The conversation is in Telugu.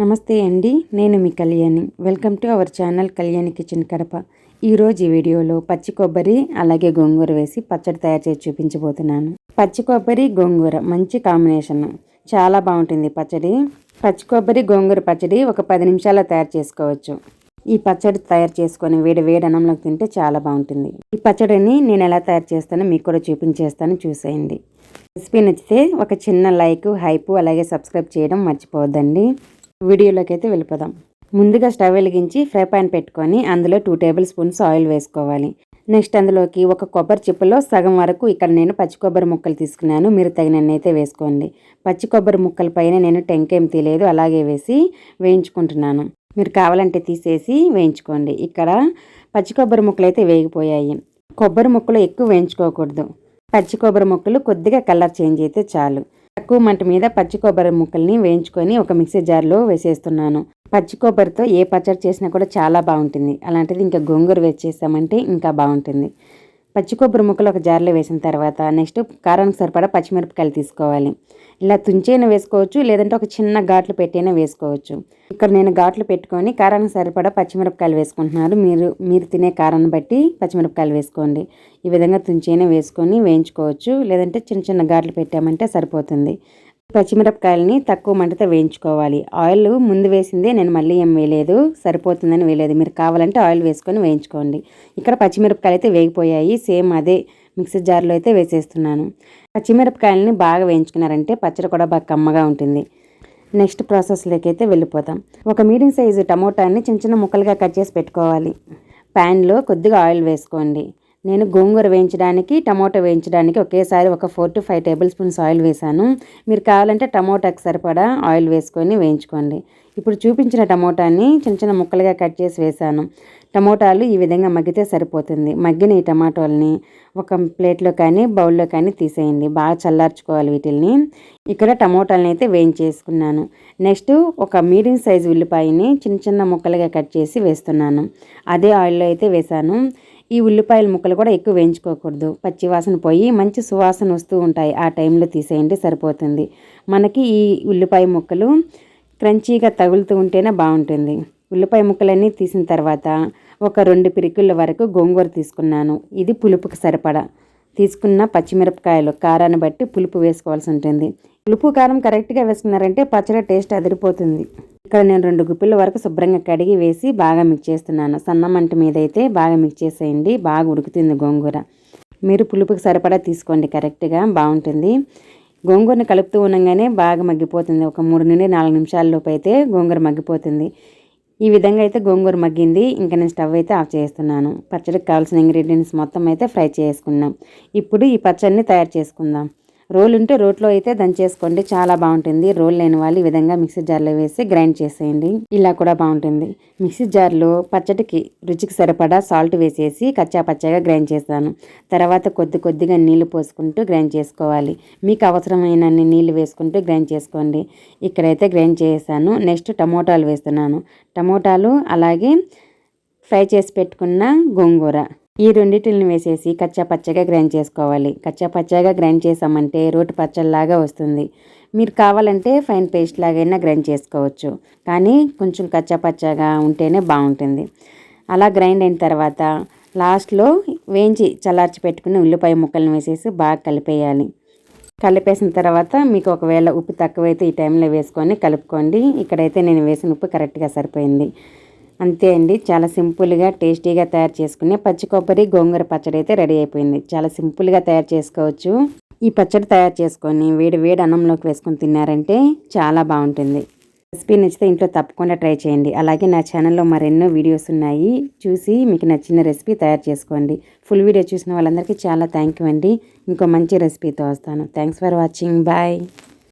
నమస్తే అండి నేను మీ Kalyani. Welcome to our channel Kalyani kitchen Kadapa. ఈరోజు ఈ వీడియోలో పచ్చి కొబ్బరి అలాగే గోంగూర వేసి పచ్చడి తయారు చేసి చూపించబోతున్నాను. పచ్చి కొబ్బరి గోంగూర మంచి కాంబినేషన్. చాలా బాగుంటుంది పచ్చడి. పచ్చి కొబ్బరి గోంగూర పచ్చడి ఒక పది నిమిషాల్లో తయారు చేసుకోవచ్చు. ఈ పచ్చడి తయారు చేసుకొని వేడి వేడి అన్నంలోకి తింటే చాలా బాగుంటుంది. ఈ పచ్చడిని నేను ఎలా తయారు చేస్తానో మీకు కూడా చూపించేస్తాను చూసేయండి. రెసిపీ నచ్చితే ఒక చిన్న లైక్ హైపు అలాగే సబ్స్క్రైబ్ చేయడం మర్చిపోవద్దండి. వీడియోలోకి అయితే వెళ్ళిపోదాం. ముందుగా స్టవ్ వెలిగించి ఫ్రై పాన్ పెట్టుకొని అందులో టూ టేబుల్ స్పూన్స్ ఆయిల్ వేసుకోవాలి. నెక్స్ట్ అందులోకి ఒక కొబ్బరి చిప్పలో సగం వరకు ఇక్కడ నేను పచ్చి కొబ్బరి ముక్కలు తీసుకున్నాను. మీరు తగినన్ని అయితే వేసుకోండి. పచ్చి కొబ్బరి ముక్కల పైన నేను టెంకేం తీయలేదు. అలాగే వేసి వేయించుకుంటున్నాను. మీరు కావాలంటే తీసేసి వేయించుకోండి. ఇక్కడ పచ్చి కొబ్బరి ముక్కలు అయితే వేగిపోయాయి. కొబ్బరి ముక్కలు ఎక్కువ వేయించుకోకూడదు. పచ్చి కొబ్బరి ముక్కలు కొద్దిగా కలర్ చేంజ్ అయితే చాలు. తక్కువ మంట మీద పచ్చి కొబ్బరి ముక్కల్ని వేయించుకొని ఒక మిక్సీ జార్లో వేసేస్తున్నాను. పచ్చి కొబ్బరితో ఏ పచ్చడి చేసినా కూడా చాలా బాగుంటుంది. అలాంటిది ఇంకా గోంగూర వేసేసామంటే ఇంకా బాగుంటుంది. పచ్చి కొబ్బరి ముక్కలు ఒక జార్లో వేసిన తర్వాత నెక్స్ట్ కారానికి సరిపడా పచ్చిమిరపకాయలు తీసుకోవాలి. ఇలా తుంచైనా వేసుకోవచ్చు లేదంటే ఒక చిన్న ఘాట్లు పెట్టైనా వేసుకోవచ్చు. ఇక్కడ నేను ఘాట్లు పెట్టుకొని కారానికి సరిపడా పచ్చిమిరపకాయలు వేసుకుంటున్నారు మీరు మీరు తినే కారాన్ని బట్టి పచ్చిమిరపకాయలు వేసుకోండి. ఈ విధంగా తుంచైనా వేసుకొని వేయించుకోవచ్చు. లేదంటే చిన్న చిన్న ఘాట్లు పెట్టామంటే సరిపోతుంది. పచ్చిమిరపకాయలని తక్కువ మంటతో వేయించుకోవాలి. ఆయిల్ ముందు వేసిందే నేను మళ్ళీ ఏం వేయలేదు. సరిపోతుందని వేయలేదు. మీరు కావాలంటే ఆయిల్ వేసుకొని వేయించుకోండి. ఇక్కడ పచ్చిమిరపకాయలు అయితే వేగిపోయాయి. సేమ్ అదే మిక్సీ జార్లో అయితే వేసేస్తున్నాను. పచ్చిమిరపకాయలని బాగా వేయించుకున్నారంటే పచ్చడి కూడా బాగా కమ్మగా ఉంటుంది. నెక్స్ట్ ప్రాసెస్లోకి అయితే వెళ్ళిపోతాం. ఒక మీడియం సైజు టమోటాని చిన్న చిన్న ముక్కలుగా కట్ చేసి పెట్టుకోవాలి. ప్యాన్లో కొద్దిగా ఆయిల్ వేసుకోండి. నేను గోంగూర వేయించడానికి టమాటో వేయించడానికి ఒకేసారి ఒక four to five tablespoons oil వేసాను. మీరు కావాలంటే టమోటాకి సరిపడా ఆయిల్ వేసుకొని వేయించుకోండి. ఇప్పుడు చూపించిన టమోటాని చిన్న చిన్న ముక్కలుగా కట్ చేసి వేసాను. టమోటాలు ఈ విధంగా మగ్గితే సరిపోతుంది. మగ్గిన ఈ టమాటోల్ని ఒక ప్లేట్లో కానీ బౌల్లో కానీ తీసేయండి. బాగా చల్లార్చుకోవాలి వీటిల్ని. ఇక్కడ టమోటాలని అయితే వేయించేసుకున్నాను. నెక్స్ట్ ఒక మీడియం సైజు ఉల్లిపాయని చిన్న చిన్న ముక్కలుగా కట్ చేసి వేస్తున్నాను. అదే ఆయిల్లో అయితే వేసాను. ఈ ఉల్లిపాయల ముక్కలు కూడా ఎక్కువ వేయించుకోకూడదు. పచ్చి వాసన పోయి మంచి సువాసన వస్తూ ఉంటాయి. ఆ టైంలో తీసేయండి సరిపోతుంది. మనకి ఈ ఉల్లిపాయ ముక్కలు క్రంచీగా తగులుతూ ఉంటేనే బాగుంటుంది. ఉల్లిపాయ ముక్కలన్నీ తీసిన తర్వాత ఒక రెండు పిరికిళ్ళ వరకు గోంగూర తీసుకున్నాను. ఇది పులుపుకి సరిపడా. తీసుకున్న పచ్చిమిరపకాయలు కారాన్ని బట్టి పులుపు వేసుకోవాల్సి ఉంటుంది. పులుపు కారం కరెక్ట్గా వేసుకున్నారంటే పచ్చడి టేస్ట్ అదిరిపోతుంది. ఇక్కడ నేను రెండు గుప్పిల వరకు శుభ్రంగా కడిగి వేసి బాగా మిక్స్ చేస్తున్నాను. సన్న మంట మీద అయితే బాగా మిక్స్ చేసేయండి. బాగా ఉడుకుతుంది గోంగూర. మీరు పులుపుకి సరిపడా తీసుకోండి. కరెక్ట్గా బాగుంటుంది. గోంగూరని కలుపుతూ ఉండగానే బాగా మగ్గిపోతుంది. ఒక మూడు నుండి నాలుగు నిమిషాలలోపు అయితే గోంగూర మగ్గిపోతుంది. ఈ విధంగా అయితే గోంగూర మగ్గింది. ఇంకా నేను స్టవ్ అయితే ఆఫ్ చేస్తున్నాను. పచ్చడికి కావాల్సిన ఇంగ్రీడియంట్స్ మొత్తం అయితే ఫ్రై చేసుకున్నాం. ఇప్పుడు ఈ పచ్చడిని తయారు చేసుకుందాం. రోల్ ఉంటే రోట్లో అయితే దంచేసుకోండి. చాలా బాగుంటుంది. రోల్ లేని వాళ్ళు ఈ విధంగా మిక్సీ జార్లో వేసి గ్రైండ్ చేసేయండి. ఇలా కూడా బాగుంటుంది. మిక్సీ జార్లో పచ్చడికి రుచికి సరిపడా సాల్ట్ వేసేసి కచ్చా పచ్చగా గ్రైండ్ చేస్తాను. తర్వాత కొద్ది కొద్దిగా నీళ్ళు పోసుకుంటూ గ్రైండ్ చేసుకోవాలి. మీకు అవసరమైన నీళ్ళు వేసుకుంటూ గ్రైండ్ చేసుకోండి. ఇక్కడైతే గ్రైండ్ చేసాను నెక్స్ట్ టమోటాలు వేస్తున్నాను. టమోటాలు అలాగే ఫ్రై చేసి పెట్టుకున్న గోంగూర. ఈ రెండింటిని వేసేసి కచ్చా పచ్చగా గ్రైండ్ చేసుకోవాలి. కచ్చా పచ్చగా గ్రైండ్ చేసామంటే రోటి పచ్చల్లాగా వస్తుంది. మీరు కావాలంటే ఫైన్ పేస్ట్ లాగైనా గ్రైండ్ చేసుకోవచ్చు. కానీ కొంచెం కచ్చా పచ్చగా ఉంటేనే బాగుంటుంది. అలా గ్రైండ్ అయిన తర్వాత లాస్ట్లో వేయించి చల్లార్చి పెట్టుకుని ఉల్లిపాయ ముక్కలను వేసేసి బాగా కలిపేయాలి. కలిపేసిన తర్వాత మీకు ఒకవేళ ఉప్పు తక్కువైతే ఈ టైంలో వేసుకొని కలుపుకోండి. ఇక్కడైతే నేను వేసిన ఉప్పు కరెక్ట్గా సరిపోయింది. అంతే అండి. చాలా సింపుల్గా టేస్టీగా తయారు చేసుకునే పచ్చి కొబ్బరి గోంగూర పచ్చడి అయితే రెడీ అయిపోయింది. చాలా సింపుల్గా తయారు చేసుకోవచ్చు. ఈ పచ్చడి తయారు చేసుకొని వేడి వేడి అన్నంలోకి వేసుకొని తిన్నారంటే చాలా బాగుంటుంది. రెసిపీ నచ్చితే ఇంట్లో తప్పకుండా ట్రై చేయండి. అలాగే నా ఛానల్లో మరెన్నో వీడియోస్ ఉన్నాయి. చూసి మీకు నచ్చిన రెసిపీ తయారు చేసుకోండి. ఫుల్ వీడియో చూసిన వాళ్ళందరికీ చాలా థ్యాంక్ యూ అండి. ఇంకో మంచి రెసిపీతో వస్తాను. Thanks for watching. బాయ్.